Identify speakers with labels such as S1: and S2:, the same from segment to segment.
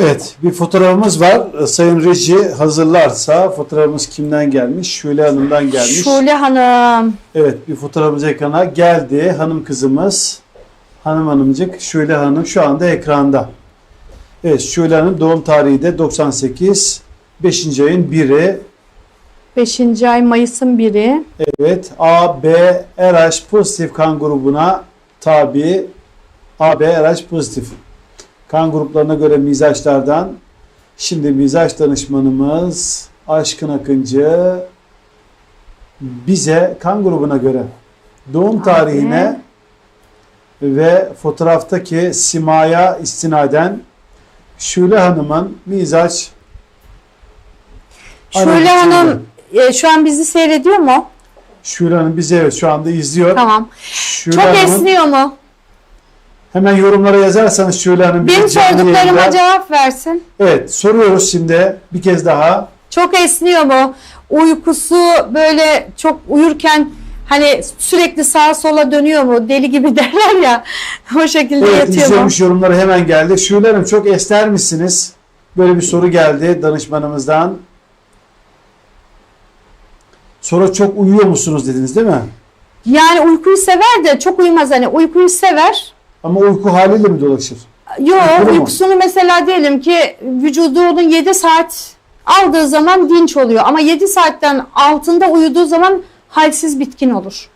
S1: Evet, bir fotoğrafımız var. Sayın Reji hazırlarsa fotoğrafımız kimden gelmiş? Şule Hanım'dan gelmiş.
S2: Şule Hanım.
S1: Evet, bir fotoğrafımız ekrana geldi. Hanım kızımız, hanım hanımcık Şule Hanım şu anda ekranda. Evet, Şule Hanım doğum tarihi de 98, 5. ayın 1'i.
S2: 5. ay Mayıs'ın biri.
S1: Evet, A, B, RH pozitif kan grubuna tabi. A, B, RH pozitif. Kan gruplarına göre mizaçlardan şimdi mizaç danışmanımız Aşkın Akıncı bize kan grubuna göre doğum tarihine ve fotoğraftaki simaya istinaden Şule Hanım'ın mizaç
S2: Şule Hanım e, şu an bizi seyrediyor mu?
S1: Şule Hanım bizi evet şu anda izliyor.
S2: Tamam.
S1: Şule
S2: Çok
S1: Hanım,
S2: esniyor mu?
S1: Hemen yorumlara yazarsanız Şule Hanım
S2: Benim sorduklarıma
S1: yayında-
S2: cevap versin.
S1: Evet soruyoruz şimdi bir kez daha.
S2: Çok esniyor mu? Uykusu böyle çok uyurken hani sürekli sağa sola dönüyor mu? Deli gibi derler ya. o şekilde
S1: Evet
S2: yatıyor mu?
S1: izlemiş yorumları hemen geldi. Şule Hanım çok esner misiniz? Böyle bir soru geldi danışmanımızdan. Sonra çok uyuyor musunuz dediniz değil mi?
S2: Yani uykuyu sever de çok uyumaz hani uykuyu sever.
S1: Ama uyku haliyle mi dolaşır?
S2: Yok
S1: Uykulu mu?
S2: uykusunu mesela diyelim ki vücudu onun 7 saat aldığı zaman dinç oluyor. Ama 7 saatten altında uyuduğu zaman halsiz bitkin olur.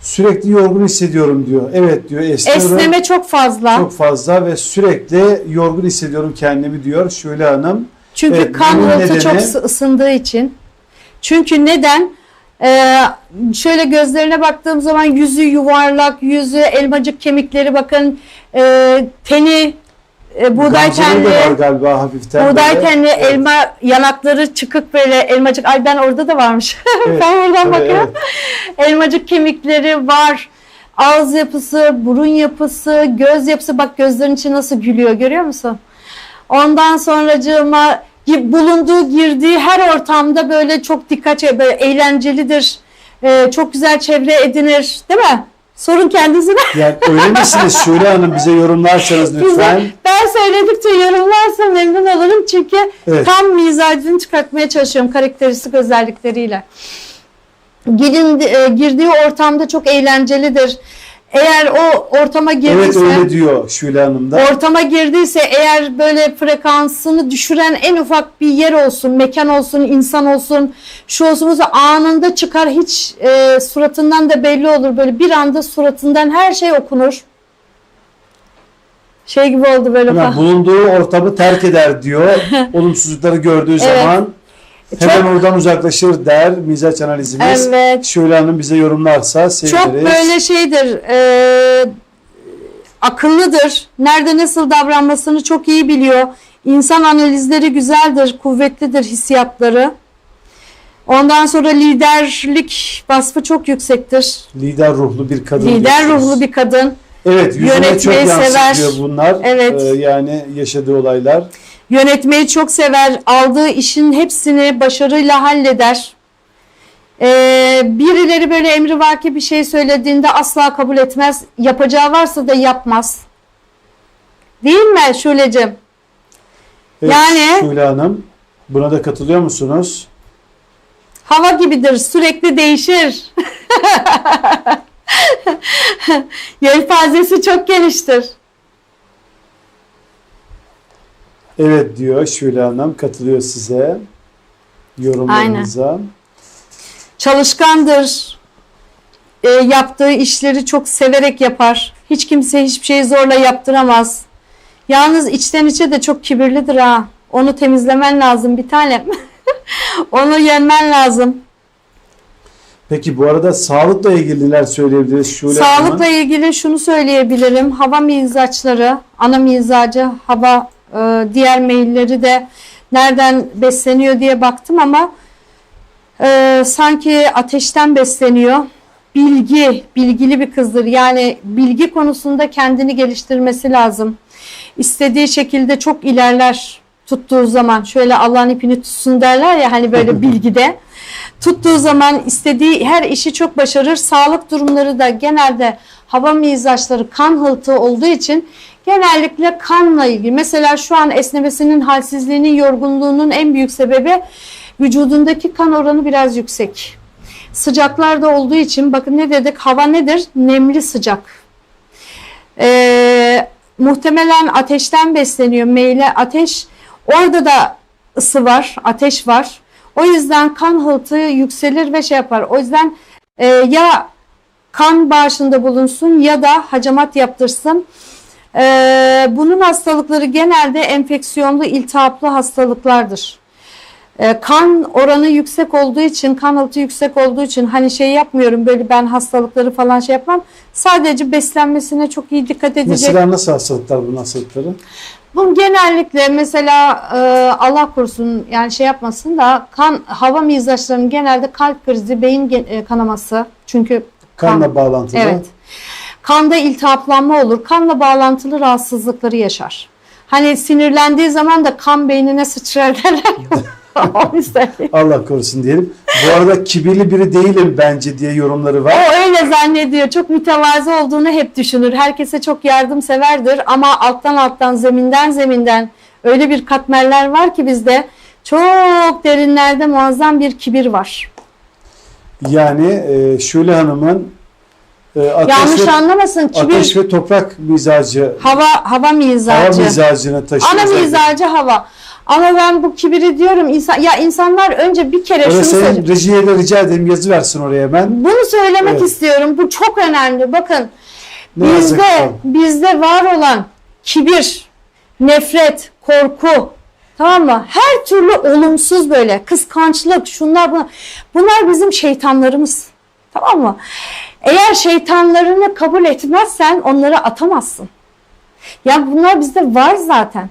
S1: Sürekli yorgun hissediyorum diyor. Evet diyor esniyorum.
S2: Esneme çok fazla.
S1: çok fazla ve sürekli yorgun hissediyorum kendimi diyor Şule Hanım.
S2: Çünkü
S1: Evet,
S2: kan
S1: bunun
S2: çok
S1: nedeni-
S2: ısı- ısındığı için. Çünkü neden? Ee, şöyle gözlerine baktığım zaman yüzü yuvarlak, yüzü elmacık kemikleri bakın, e, teni e, buğday tenli,
S1: galiba hafiften.
S2: buğday
S1: böyle.
S2: tenli,
S1: Evet.
S2: elma yanakları çıkık böyle elmacık. Ay ben orada da varmış.
S1: Evet,
S2: ben oradan
S1: evet,
S2: bakıyorum. Elmacık kemikleri var. Ağız yapısı, burun yapısı, göz yapısı. Bak gözlerin içi nasıl gülüyor görüyor musun? Ondan sonracığıma bulunduğu girdiği her ortamda böyle çok dikkat böyle eğlencelidir. Ee, çok güzel çevre edinir. Değil mi? Sorun kendisine.
S1: Yani öyle misiniz Şule Hanım bize yorumlarsanız lütfen.
S2: Bize- ben söyledikçe yorumlarsa memnun olurum çünkü
S1: Evet.
S2: tam mizacını çıkartmaya çalışıyorum karakteristik özellikleriyle. Gelin e, girdiği ortamda çok eğlencelidir. Eğer o ortama
S1: Evet
S2: girdiyse
S1: öyle diyor Şule Hanım da.
S2: ortama girdiyse eğer böyle frekansını düşüren en ufak bir yer olsun, mekan olsun, insan olsun, şu olsun olsun, anında çıkar hiç e, suratından da belli olur böyle bir anda suratından her şey okunur. Şey gibi oldu böyle falan.
S1: bulunduğu ortamı terk eder diyor. Olumsuzlukları gördüğü
S2: Evet.
S1: zaman
S2: Çok-
S1: hemen oradan uzaklaşır der mizaç analizimiz.
S2: Evet.
S1: Şule Hanım bize yorumlarsa seviniriz.
S2: Çok böyle şeydir, e, akıllıdır. Nerede nasıl davranmasını çok iyi biliyor. İnsan analizleri güzeldir, kuvvetlidir hissiyatları. Ondan sonra liderlik vasfı çok yüksektir.
S1: Lider ruhlu bir kadın
S2: Lider
S1: diyorsunuz.
S2: ruhlu bir kadın.
S1: Evet yüzüne çok
S2: yönetmeyi
S1: yansıtıyor
S2: sever.
S1: bunlar.
S2: Evet.
S1: Ee, yani yaşadığı olaylar.
S2: Yönetmeyi çok sever. Aldığı işin hepsini başarıyla halleder. Ee, birileri böyle emrivaki bir şey söylediğinde asla kabul etmez. Yapacağı varsa da yapmaz. Değil mi Şule'cim?
S1: Evet,
S2: Yani-
S1: Şule Hanım buna da katılıyor musunuz?
S2: Hava gibidir. Sürekli değişir. Yelpazesi çok geniştir.
S1: Evet diyor Şule Hanım katılıyor size yorumlarınıza.
S2: Çalışkandır. E, yaptığı işleri çok severek yapar. Hiç kimse hiçbir şeyi zorla yaptıramaz. Yalnız içten içe de çok kibirlidir ha. Onu temizlemen lazım bir tanem. Onu yenmen lazım.
S1: Peki bu arada sağlıkla ilgili neler söyleyebiliriz Şule
S2: Sağlıkla
S1: Hanım'a?
S2: ilgili şunu söyleyebilirim. Hava mizaçları, ana mizacı, hava e, diğer meyilleri de nereden besleniyor diye baktım ama e, sanki ateşten besleniyor. Bilgi, bilgili bir kızdır. Yani bilgi konusunda kendini geliştirmesi lazım. İstediği şekilde çok ilerler tuttuğu zaman. Şöyle Allah'ın ipini tutsun derler ya hani böyle bilgide. Tuttuğu zaman istediği her işi çok başarır. Sağlık durumları da genelde hava mizaçları kan hıltı olduğu için genellikle kanla ilgili. Mesela şu an esnemesinin halsizliğinin, yorgunluğunun en büyük sebebi vücudundaki kan oranı biraz yüksek. Sıcaklarda olduğu için bakın ne dedik? Hava nedir? Nemli sıcak. Ee, muhtemelen ateşten besleniyor. Meyle ateş. Orada da ısı var, ateş var. O yüzden kan hıltı yükselir ve şey yapar. O yüzden e, ya kan bağışında bulunsun ya da hacamat yaptırsın. Ee, bunun hastalıkları genelde enfeksiyonlu, iltihaplı hastalıklardır. Ee, kan oranı yüksek olduğu için, kan altı yüksek olduğu için hani şey yapmıyorum böyle ben hastalıkları falan şey yapmam. Sadece beslenmesine çok iyi dikkat edecek.
S1: Mesela nasıl hastalıklar bu hastalıkları?
S2: Bu genellikle mesela e, Allah korusun yani şey yapmasın da kan hava mizaçlarının genelde kalp krizi, beyin e, kanaması çünkü
S1: Kanla
S2: kan-
S1: bağlantılı.
S2: Evet. Kanda iltihaplanma olur. Kanla bağlantılı rahatsızlıkları yaşar. Hani sinirlendiği zaman da kan beynine sıçrar derler.
S1: Allah korusun diyelim. Bu arada kibirli biri değilim bence diye yorumları var.
S2: O öyle zannediyor. Çok mütevazı olduğunu hep düşünür. Herkese çok yardımseverdir ama alttan alttan zeminden zeminden öyle bir katmerler var ki bizde çok derinlerde muazzam bir kibir var.
S1: Yani e, Şule Hanım'ın e, ateş,
S2: Yanlış
S1: ve,
S2: anlamasın. Kibir
S1: ateş ve toprak mizacı,
S2: hava hava mizacı.
S1: hava mizacını taşıyor.
S2: Ana
S1: zaten.
S2: mizacı hava. Ama ben bu kibiri diyorum insan ya insanlar önce bir kere
S1: Öyle
S2: şunu
S1: senin rejiye de rica edeyim yazı versin oraya hemen.
S2: Bunu söylemek
S1: Evet.
S2: istiyorum. Bu çok önemli. Bakın
S1: Ne
S2: bizde bizde var olan kibir, nefret, korku tamam mı? Her türlü olumsuz böyle kıskançlık, şunlar bunlar. Bunlar bizim şeytanlarımız. Tamam mı? Eğer şeytanlarını kabul etmezsen onları atamazsın. Ya bunlar bizde var zaten.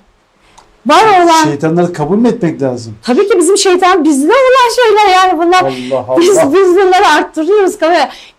S2: Var olan
S1: Şeytanları kabul mü etmek lazım?
S2: tabii ki bizim şeytan bizde olan şeyler yani bunlar
S1: Allah Allah.
S2: biz biz bunları arttırıyoruz.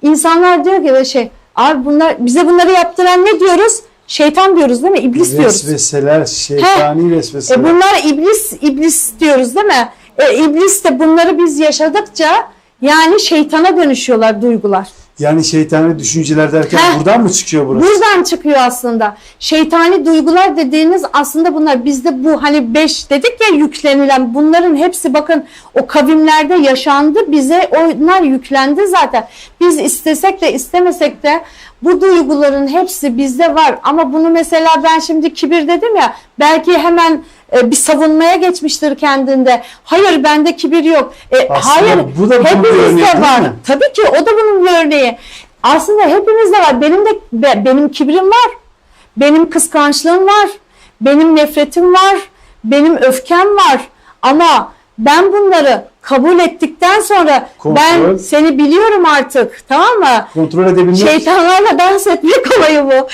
S2: İnsanlar diyor ki böyle şey abi bunlar bize bunları yaptıran ne diyoruz? Şeytan diyoruz değil mi? İblis diyoruz.
S1: Vesveseler, şeytani vesveseler.
S2: E bunlar iblis iblis diyoruz değil mi? E, iblis de bunları biz yaşadıkça yani şeytana dönüşüyorlar duygular.
S1: Yani şeytani düşünceler derken
S2: Heh.
S1: buradan mı çıkıyor burası?
S2: Buradan çıkıyor aslında. Şeytani duygular dediğiniz aslında bunlar bizde bu hani beş dedik ya yüklenilen bunların hepsi bakın o kavimlerde yaşandı bize onlar yüklendi zaten. Biz istesek de istemesek de bu duyguların hepsi bizde var ama bunu mesela ben şimdi kibir dedim ya belki hemen e, bir savunmaya geçmiştir kendinde. Hayır bende kibir yok. E,
S1: Aslında
S2: hayır
S1: bu da
S2: hepimizde var.
S1: mi?
S2: Tabii ki o da bunun bir örneği. Aslında hepimizde var. Benim de be- benim kibrim var. Benim kıskançlığım var. Benim nefretim var. Benim öfkem var. Ama ben bunları kabul ettikten sonra
S1: Kontrol.
S2: ben seni biliyorum artık. Tamam mı?
S1: Kontrol edebilmek
S2: Şeytanlarla dans etmek olayı bu.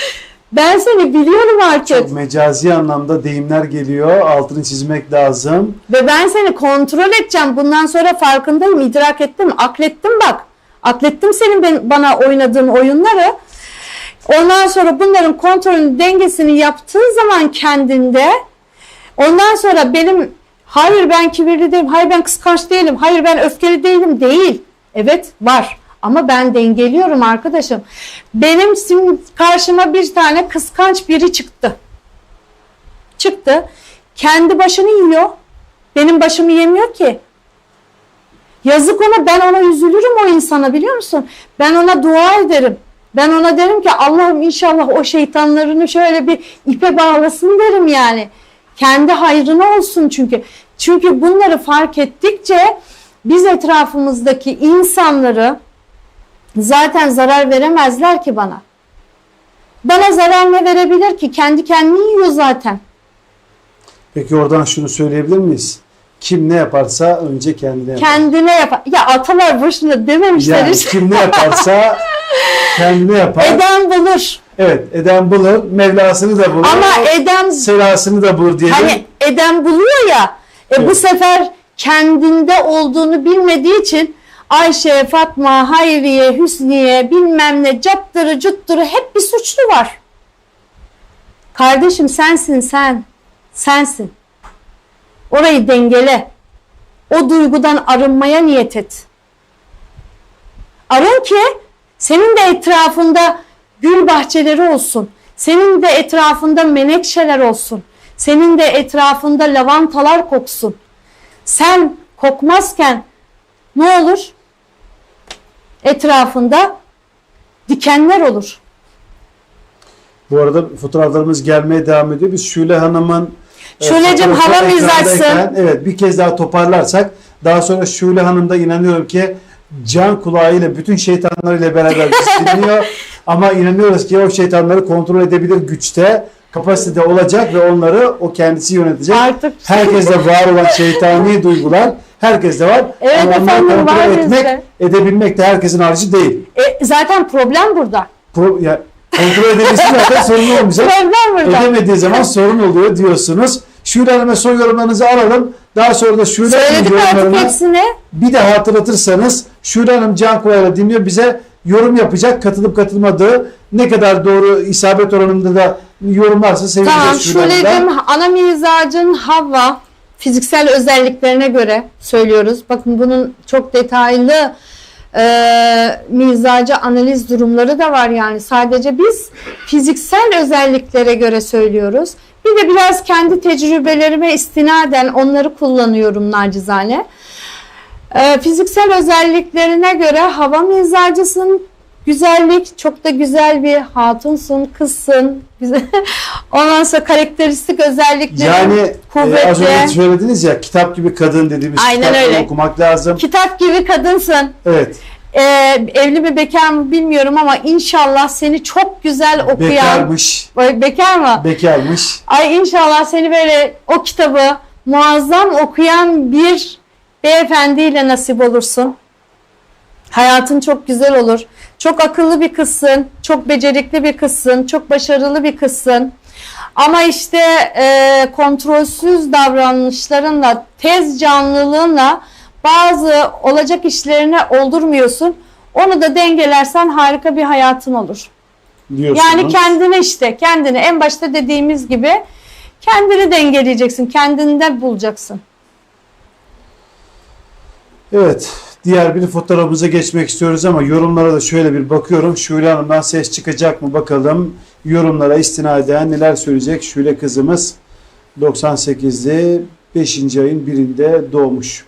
S2: Ben seni biliyorum artık.
S1: çok mecazi anlamda deyimler geliyor. Altını çizmek lazım.
S2: Ve ben seni kontrol edeceğim. Bundan sonra farkındayım, idrak ettim, aklettim bak. Aklettim senin ben- bana oynadığın oyunları. Ondan sonra bunların kontrolünü, dengesini yaptığın zaman kendinde ondan sonra benim hayır ben kibirli değilim, hayır ben kıskanç değilim, hayır ben öfkeli değilim değil. Evet var ama ben dengeliyorum arkadaşım. Benim karşıma bir tane kıskanç biri çıktı. Çıktı. Kendi başını yiyor. Benim başımı yemiyor ki. Yazık ona ben ona üzülürüm o insana biliyor musun? Ben ona dua ederim. Ben ona derim ki Allah'ım inşallah o şeytanlarını şöyle bir ipe bağlasın derim yani. Kendi hayrına olsun çünkü. Çünkü bunları fark ettikçe biz etrafımızdaki insanları zaten zarar veremezler ki bana. Bana zarar ne verebilir ki? Kendi kendini yiyor zaten.
S1: Peki oradan şunu söyleyebilir miyiz? Kim ne yaparsa önce kendine yapar.
S2: Kendine yapar. Ya atalar boşuna dememişler
S1: Yani
S2: işte.
S1: kim ne yaparsa kendine yapar.
S2: Eden bulur.
S1: Evet, eden bulur, Mevlasını da bulur.
S2: Ama eden
S1: selasını da bulur diyelim.
S2: hani eden buluyor ya. E bu
S1: Evet.
S2: sefer kendinde olduğunu bilmediği için Ayşe, Fatma, Hayriye, Hüsniye bilmem ne cattırı cuttırı hep bir suçlu var. Kardeşim sensin sen. Sensin. Orayı dengele. O duygudan arınmaya niyet et. Arın ki senin de etrafında gül bahçeleri olsun. Senin de etrafında menekşeler olsun. Senin de etrafında lavantalar koksun. Sen kokmazken ne olur? Etrafında dikenler olur.
S1: Bu arada fotoğraflarımız gelmeye devam ediyor. Biz Şule Hanım'ın e,
S2: Şule'cim, hava mizaçsın.
S1: Evet bir kez daha toparlarsak daha sonra Şule Hanım da inanıyorum ki can kulağıyla bütün şeytanlarıyla beraber bizi dinliyor. Ama inanıyoruz ki o şeytanları kontrol edebilir güçte, kapasitede olacak ve onları o kendisi yönetecek.
S2: Artık
S1: Herkeste var olan şeytani duygular herkeste var.
S2: Evet
S1: Ama onları
S2: efendim,
S1: kontrol
S2: var
S1: etmek,
S2: bizde.
S1: edebilmek de herkesin harcı değil.
S2: E, zaten problem burada.
S1: Pro, ya, kontrol edebilirsin zaten sorun olmayacak.
S2: Problem burada.
S1: Edemediği zaman sorun oluyor diyorsunuz. Şule Hanım'a son yorumlarınızı alalım. Daha sonra da Şule Hanım'ın yorumlarını bir de hatırlatırsanız Şule Hanım can kulağıyla dinliyor. Bize yorum yapacak. Katılıp katılmadığı ne kadar doğru isabet oranında da yorumlarsa sevineceğiz
S2: Tamam. Şule'cim ana mizacın Havva fiziksel özelliklerine göre söylüyoruz. Bakın bunun çok detaylı e, mizacı analiz durumları da var yani. Sadece biz fiziksel özelliklere göre söylüyoruz. Bir de biraz kendi tecrübelerime istinaden onları kullanıyorum nacizane. E, fiziksel özelliklerine göre hava mizacısın, güzellik, çok da güzel bir hatunsun, kızsın. Güzel. Ondan sonra karakteristik özellikleri
S1: Yani e,
S2: kuvvetli.
S1: az önce söylediniz ya kitap gibi kadın dediğimiz
S2: Aynen
S1: kitapları
S2: öyle.
S1: okumak lazım.
S2: kitap gibi kadınsın.
S1: Evet.
S2: Ee, evli mi bekar mı bilmiyorum ama inşallah seni çok güzel okuyan.
S1: Bekarmış.
S2: Be- Bekar mı?
S1: Bekarmış.
S2: Ay inşallah seni böyle o kitabı muazzam okuyan bir beyefendiyle nasip olursun. Hayatın çok güzel olur. Çok akıllı bir kızsın, çok becerikli bir kızsın, çok başarılı bir kızsın. Ama işte e, kontrolsüz davranışlarınla, tez canlılığınla bazı olacak işlerini oldurmuyorsun. Onu da dengelersen harika bir hayatın olur.
S1: Diyorsunuz.
S2: Yani kendini işte kendini en başta dediğimiz gibi kendini dengeleyeceksin. Kendinde bulacaksın.
S1: Evet. Diğer bir fotoğrafımıza geçmek istiyoruz ama yorumlara da şöyle bir bakıyorum. Şule Hanım'dan ses çıkacak mı bakalım. Yorumlara istinaden neler söyleyecek Şule kızımız 98'li 5. ayın birinde doğmuş.